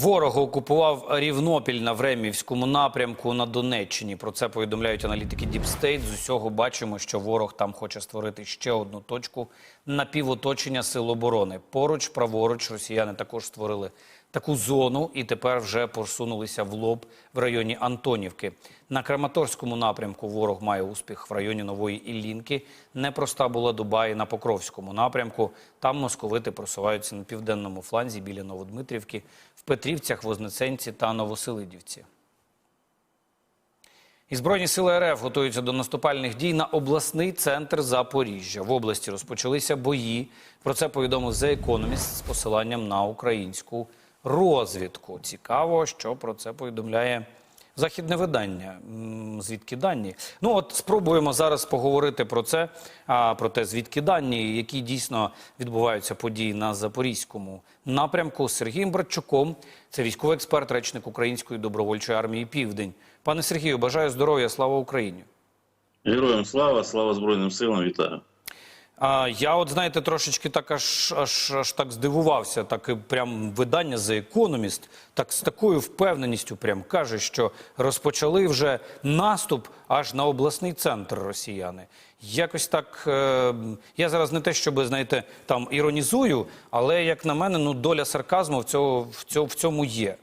Ворог окупував Рівнопіль на Времівському напрямку на Донеччині. Про це повідомляють аналітики Діпстейт. З усього бачимо, що ворог там хоче створити ще одну точку напівоточення сил оборони. Поруч, праворуч, росіяни також створили таку зону і тепер вже посунулися в лоб в районі Антонівки. На Краматорському напрямку ворог має успіх в районі Нової Іллінки. Непроста була доба і на Покровському напрямку. Там московити просуваються на південному фланзі біля Новодмитрівки, в Петрівцях, Вознесенці та Новоселидівці. І Збройні сили РФ готуються до наступальних дій на обласний центр Запоріжжя. В області розпочалися бої. Про це повідомив The Economist з посиланням на українську розвідку. Цікаво, що про це повідомляє західне видання. Звідки дані? Ну от спробуємо зараз поговорити про це, про те, звідки дані, які дійсно відбуваються події на запорізькому напрямку з Сергієм Братчуком. Це військовий експерт, речник Української добровольчої армії Південь. Пане Сергію, бажаю здоров'я, слава Україні. Героям слава, слава Збройним силам, вітаю. А, я от, знаєте, трошечки так аж, аж, аж так здивувався. Так і прям видання The Economist так з такою впевненістю прям каже, що розпочали вже наступ аж на обласний центр росіяни. Якось так, е, я зараз не те, щоб, знаєте, там іронізую, але як на мене, ну доля сарказму в, цього, в, цьому, в цьому є.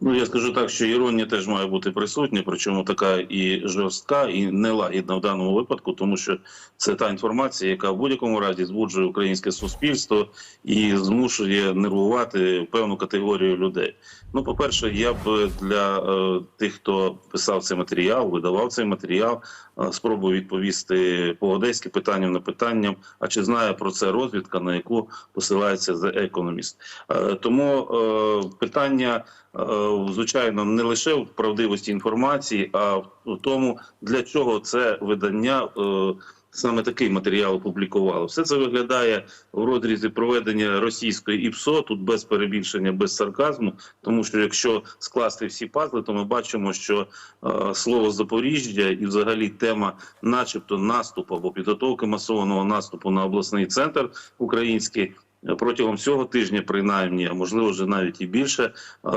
Ну я скажу так, що іронія теж має бути присутня, причому така і жорстка, і нелагідна в даному випадку, тому що це та інформація, яка в будь-якому разі збуджує українське суспільство і змушує нервувати певну категорію людей. Ну, по-перше, я б для е, тих, хто писав цей матеріал, видавав цей матеріал, е, спробую відповісти по одеськи питанням на питанням. А чи знає про це розвідка, на яку посилається The Economist? Е, тому е, питання. Е, Звичайно, не лише в правдивості інформації, а в тому, для чого це видання е, саме такий матеріал опублікувало. Все це виглядає в розрізі проведення російської ІПСО, тут без перебільшення, без сарказму. Тому що якщо скласти всі пазли, то ми бачимо, що е, слово Запоріжжя і взагалі тема, начебто, наступу або підготовки масованого наступу на обласний центр український. Протягом цього тижня, принаймні, а можливо вже навіть і більше, е,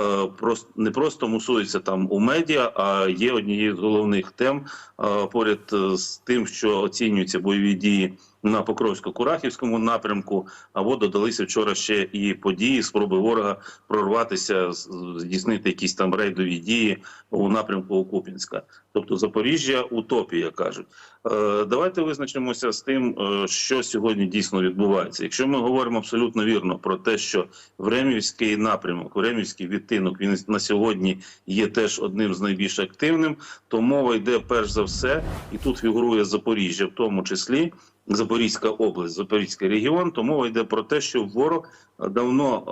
не просто мусується там у медіа, а є однією з головних тем е, поряд е, з тим, що оцінюються бойові дії на Покровсько-Курахівському напрямку. Або додалися вчора ще і події, спроби ворога прорватися, здійснити якісь там рейдові дії у напрямку Купінська. Тобто Запоріжжя утопія кажуть. Е, Давайте визначимося з тим, е, що сьогодні дійсно відбувається. Якщо ми говоримо абсолютно вірно про те, що Времівський напрямок, Времівський відтинок, він на сьогодні є теж одним з найбільш активним, то мова йде перш за все, і тут фігурує Запоріжжя, в тому числі. Запорізька область, Запорізький регіон, то мова йде про те, що ворог давно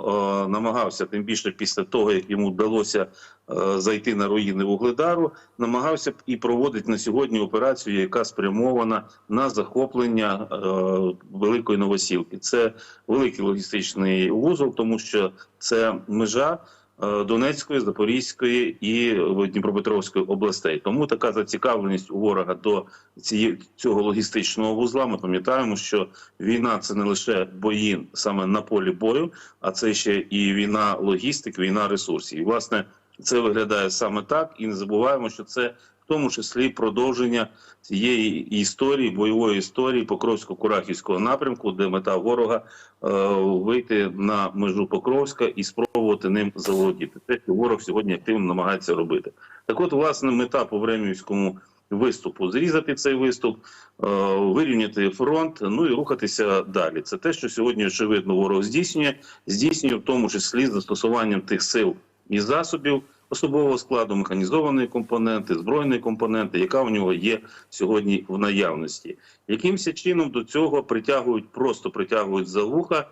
е, намагався, тим більше після того, як йому вдалося е, зайти на руїни Вугледару, намагався і проводить на сьогодні операцію, яка спрямована на захоплення е, великої новосілки. Це великий логістичний вузол, тому що це межа. Е, Донецької, Запорізької і Дніпропетровської областей, тому така зацікавленість у ворога до цієї цього логістичного вузла. Ми пам'ятаємо, що війна це не лише бої саме на полі бою, а це ще і війна логістик, війна ресурсів. І власне це виглядає саме так, і не забуваємо, що це в тому числі продовження цієї історії, бойової історії Покровсько-Курахівського напрямку, де мета ворога е, вийти на межу Покровська і спробувати ним заволодіти. Те, що ворог сьогодні активно намагається робити. Так, от, власне, мета по Времівському виступу зрізати цей виступ, е, вирівняти фронт, ну і рухатися далі. Це те, що сьогодні очевидно ворог здійснює, здійснює в тому числі застосуванням тих сил і засобів особового складу, механізованої компоненти, збройної компоненти, яка в нього є сьогодні в наявності. Якимось чином до цього притягують, просто притягують за вуха.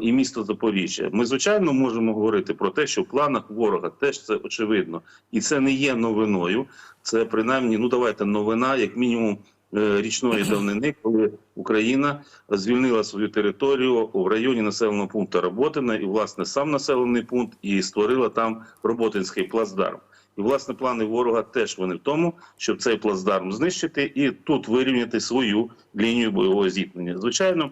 І місто Запоріжжя. Ми звичайно можемо говорити про те, що в планах ворога теж це очевидно, і це не є новиною. Це принаймні, ну давайте новина, як мінімум річної давнини, коли Україна звільнила свою територію в районі населеного пункту Роботина, і власне сам населений пункт і створила там Роботинський плацдарм. І власне плани ворога теж вони в тому, щоб цей плацдарм знищити і тут вирівняти свою лінію бойового зіткнення. Звичайно,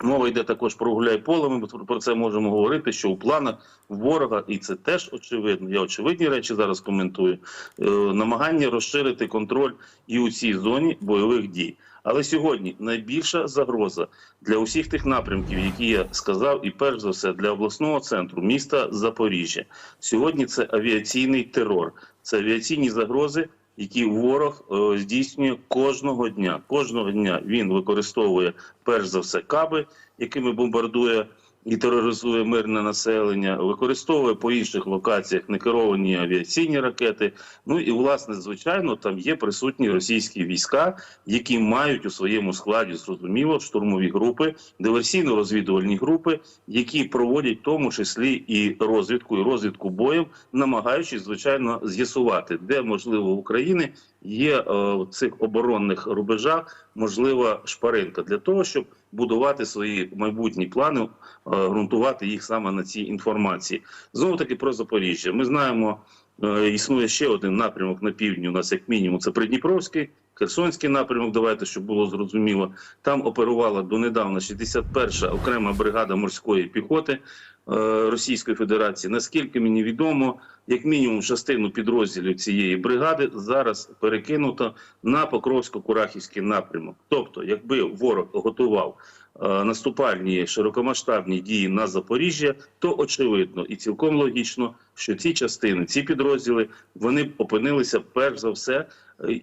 Мова йде також про гуляй поле. Ми про це можемо говорити, що у планах ворога, і це теж очевидно. Я очевидні речі зараз коментую. е, намагання розширити контроль і у цій зоні бойових дій. Але сьогодні найбільша загроза для усіх тих напрямків, які я сказав, і перш за все для обласного центру міста Запоріжжя. Сьогодні це авіаційний терор, це авіаційні загрози, які ворог е, здійснює кожного дня. Кожного дня він використовує перш за все каби, якими бомбардує і тероризує мирне населення, використовує по інших локаціях некеровані авіаційні ракети. Ну і власне, звичайно, там є присутні російські війська, які мають у своєму складі зрозуміло штурмові групи, диверсійно-розвідувальні групи, які проводять в тому числі і розвідку, і розвідку боєм, намагаючись звичайно з'ясувати, де можливо в Україні є е, в цих оборонних рубежах можлива шпаринка для того, щоб будувати свої майбутні плани, е, ґрунтувати їх саме на цій інформації. Знову таки про Запоріжжя. Ми знаємо, е, існує ще один напрямок на півдні. У нас як мінімум це Придніпровський. Херсонський напрямок, давайте, щоб було зрозуміло. Там оперувала донедавна 61-ша окрема бригада морської піхоти Російської Федерації. Наскільки мені відомо, як мінімум частину підрозділів цієї бригади зараз перекинуто на Покровсько-Курахівський напрямок. Тобто, якби ворог готував е, наступальні широкомасштабні дії на Запоріжжя, то очевидно і цілком логічно, що ці частини, ці підрозділи, вони опинилися перш за все е,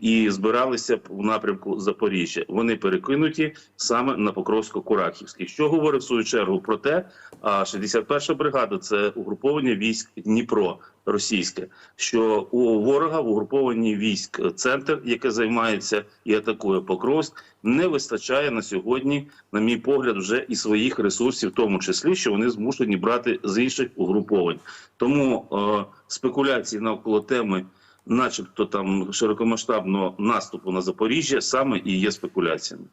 і збиралися у напрямку Запоріжжя. Вони перекинуті саме на Покровсько-Курахівський. Що говорить в свою чергу про те, а 61-ша бригада це угруповання військ Дніпро російське, що у ворога в угрупованні військ центр, яке займається і атакує Покровськ, не вистачає на сьогодні, на мій погляд, вже і своїх ресурсів, в тому числі, що вони змушені брати з інших угруповань. Тому е, спекуляції навколо теми, начебто там широкомасштабного наступу на Запоріжжя, саме і є спекуляціями.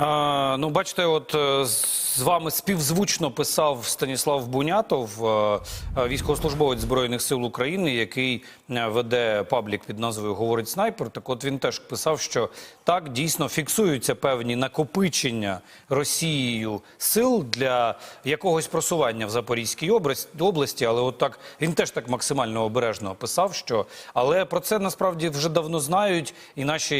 Ну, бачите, от е, з вами співзвучно писав Станіслав Бунятов, е, е, військовослужбовець Збройних сил України, який веде паблік під назвою Говорить снайпер. Так от він теж писав, що так дійсно фіксуються певні накопичення Росією сил для якогось просування в Запорізькій області, але от так він теж так максимально обережно писав, що але про це насправді вже давно знають, і наші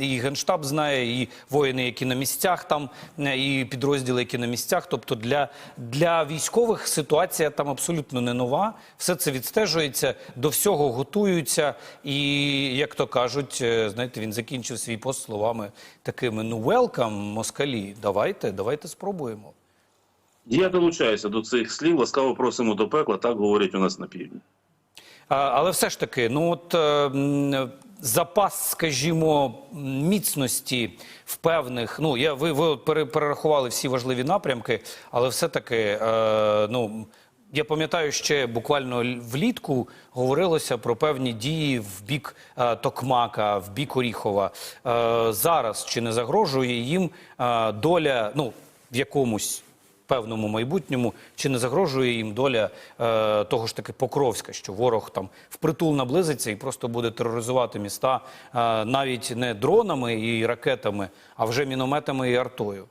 і генштаб знає, і воїни, які на місцях там, е, і підрозділи, які на місцях. Тобто для, для військових ситуація там абсолютно не нова. Все це відстежується, до всього готуються. І як то кажуть, е, знаєте, він закінчив свій пост словами такими: ну велкам, москалі, давайте, давайте спробуємо. Я долучаюся до цих слів. Ласкаво просимо до пекла. Так говорять у нас на півдні. Але все ж таки, ну от е, запас, скажімо, міцності в певних. Ну я ви, ви пере- перерахували всі важливі напрямки, але все таки, е, ну. Я пам'ятаю, ще буквально влітку говорилося про певні дії в бік е, Токмака, в бік Оріхова. Е, зараз чи не загрожує їм е, доля, ну в якомусь певному майбутньому, чи не загрожує їм доля е, того ж таки Покровська, що ворог там впритул наблизиться і просто буде тероризувати міста е, навіть не дронами і ракетами, а вже мінометами і артою.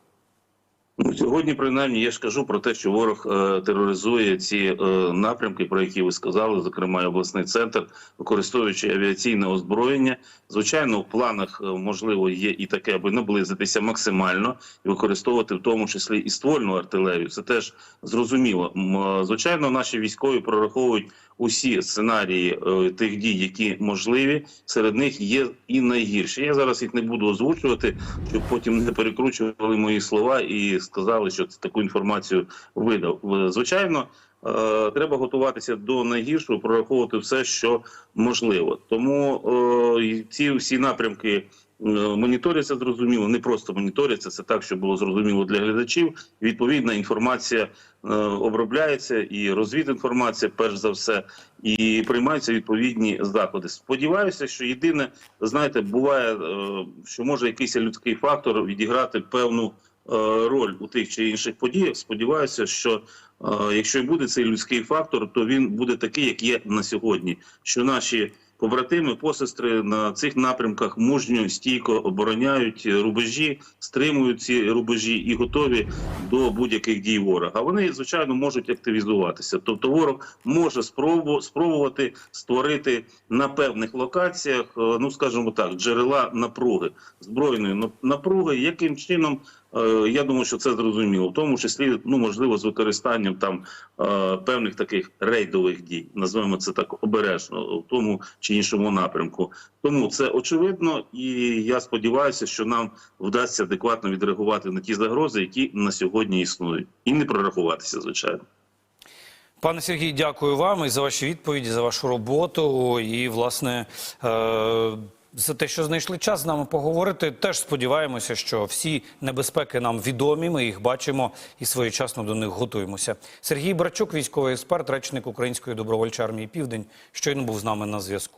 Ну, сьогодні, принаймні, я ж кажу про те, що ворог е, тероризує ці е, напрямки, про які ви сказали, зокрема обласний центр, використовуючи авіаційне озброєння. Звичайно, в планах е, можливо є і таке, аби наблизитися максимально і використовувати в тому числі і ствольну артилерію. Це теж зрозуміло. Е, Звичайно, наші військові прораховують усі сценарії е, тих дій, які можливі. Серед них є і найгірші. Я зараз їх не буду озвучувати, щоб потім не перекручували мої слова і сказали, що таку інформацію видав. Е, Звичайно. е, Треба готуватися до найгіршого, прораховувати все, що можливо. Тому е, ці всі напрямки моніторяться зрозуміло, не просто моніторяться, це так, щоб було зрозуміло для глядачів. Відповідна інформація е, обробляється і розвідінформація, перш за все, і приймаються відповідні заходи. Сподіваюся, що єдине, знаєте, буває, е, що може якийсь людський фактор відіграти певну е, роль у тих чи інших подіях. Сподіваюся, що якщо і буде цей людський фактор, то він буде такий, як є на сьогодні. Що наші побратими, посестри на цих напрямках мужньо стійко обороняють рубежі, стримують ці рубежі і готові до будь-яких дій ворога. Вони звичайно можуть активізуватися. Тобто, ворог може спробу- спробувати створити на певних локаціях, е, ну скажімо так, джерела напруги збройної напруги. Яким чином Я думаю, що це зрозуміло, в тому числі, ну можливо, з використанням там е, певних таких рейдових дій, називаємо це так обережно, в тому чи іншому напрямку. Тому це очевидно, і я сподіваюся, що нам вдасться адекватно відреагувати на ті загрози, які на сьогодні існують, і не прорахуватися, звичайно. Пане Сергій, дякую вам і за ваші відповіді, за вашу роботу. І, власне, е, за те, що знайшли час з нами поговорити. Теж сподіваємося, що всі небезпеки нам відомі. Ми їх бачимо і своєчасно до них готуємося. Сергій Брачук, військовий експерт, речник Української добровольчої армії Південь, щойно був з нами на зв'язку.